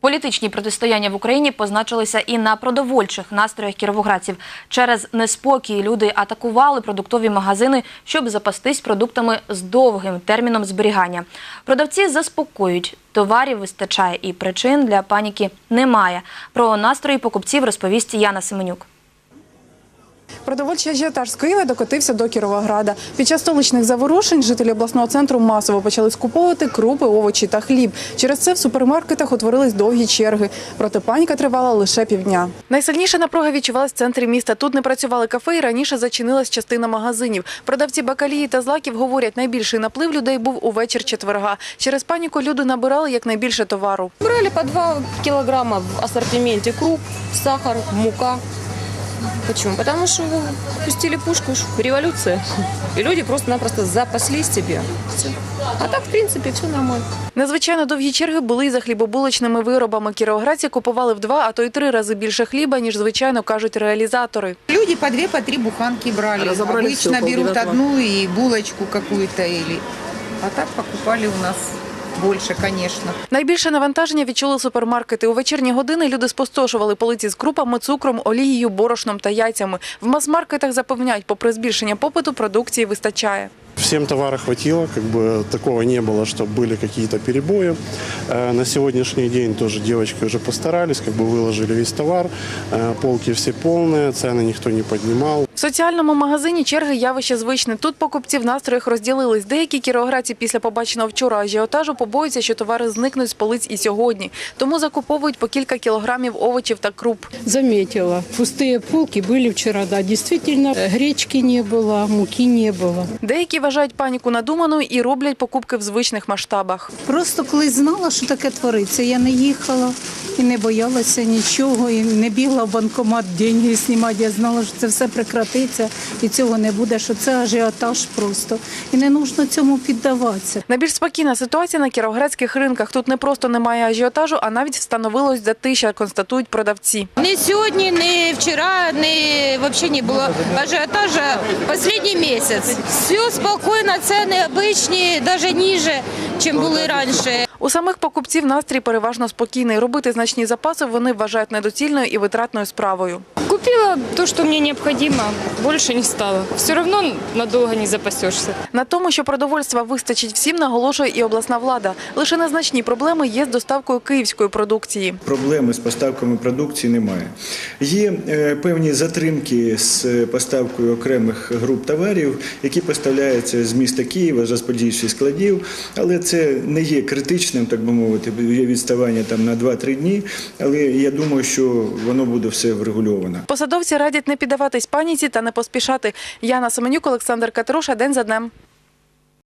Політичні протистояння в Україні позначилися і на продовольчих настроях кіровоградців. Через неспокій люди атакували продуктові магазини, щоб запастись продуктами з довгим терміном зберігання. Продавці заспокоюють, товарів вистачає і причин для паніки немає. Про настрої покупців розповість Яна Семенюк. Продовольчий ажіотаж з Києва докотився до Кіровограда. Під час столичних заворушень жителі обласного центру масово почали скуповувати крупи, овочі та хліб. Через це в супермаркетах утворились довгі черги. Проте паніка тривала лише півдня. Найсильніша напруга відчувалась в центрі міста. Тут не працювали кафе і раніше зачинилась частина магазинів. Продавці бакалії та злаків говорять, найбільший наплив людей був у вечір четверга. Через паніку люди набирали якнайбільше товару. Брали по 2 килограмма в ассортименте круп, сахар, мука. Почему? Потому что пустили пушку, ж, революция. И люди просто-напросто запаслись себе. Всё. А так, в принципе, все нормально. Незвичайно довгі черги були і за хлібобулочними виробами. Кіровоградці купували в два, а то й три рази більше хліба, ніж звичайно кажуть реалізатори. Люди по две, по три буханки брали. Разобрали Обычно всё, берут полдевятого. одну и булочку какую-то или. А так покупали у нас больше, конечно. Найбільше навантаження відчули супермаркети. У вечірні години люди спустошували полиці з крупами, цукром, олією, борошном та яйцями. В мас-маркетах запевняють, попри збільшення попиту, продукції вистачає. Всем товара хватило, как бы такого не было, что были какие-то перебои. Э, На сегодняшний день тоже девочки уже постарались, как бы выложили весь товар, Э, полки все полные, цены никто не поднимал. В соціальному магазині черги явище звичне. Тут покупці в настроях розділились. Деякі кіровоградці після побаченого вчора ажіотажу побоюються, що товари зникнуть з полиць і сьогодні. Тому закуповують по кілька кілограмів овочів та круп. Заметила. Пустые полки были вчера, да, действительно. Э, Гречки не было, муки не было. Деякі вважають паніку надуманою і роблять покупки в звичних масштабах. Просто коли знала, що таке твориться, я не їхала і не боялася нічого, і не бігла в банкомат деньги знімати. Я знала, що це все прекратиться і цього не буде, що це ажіотаж просто. І не потрібно цьому піддаватися. Найбільш спокійна ситуація на кіровоградських ринках. Тут не просто немає ажіотажу, а навіть встановилось затища, констатують продавці. Ни сегодня, ни вчера, ни вообще не было ажиотажа последний месяц. Все спокойно, цены обычные, даже ниже, чем были раньше. У самих покупців настрій переважно спокійний. Робити значні запаси вони вважають недоцільною і витратною справою. Купила то, что мне необходимо, больше не стало. Все равно надолго не запасешься. На тому, що продовольства вистачить всім, наголошує і обласна влада. Лише незначні проблеми є з доставкою київської продукції. Проблеми з поставками продукції немає. Є е, певні затримки з е, поставкою окремих груп товарів, які поставляються з міста Києва, з розподільчих складів, але це не є критичним, так би мовити, є відставання там на 2-3 дні. Але я думаю, що воно буде все врегульовано. Посадовці радять не піддаватись паніці та не поспішати. Яна Семенюк, Олександр Катруша, День за днем.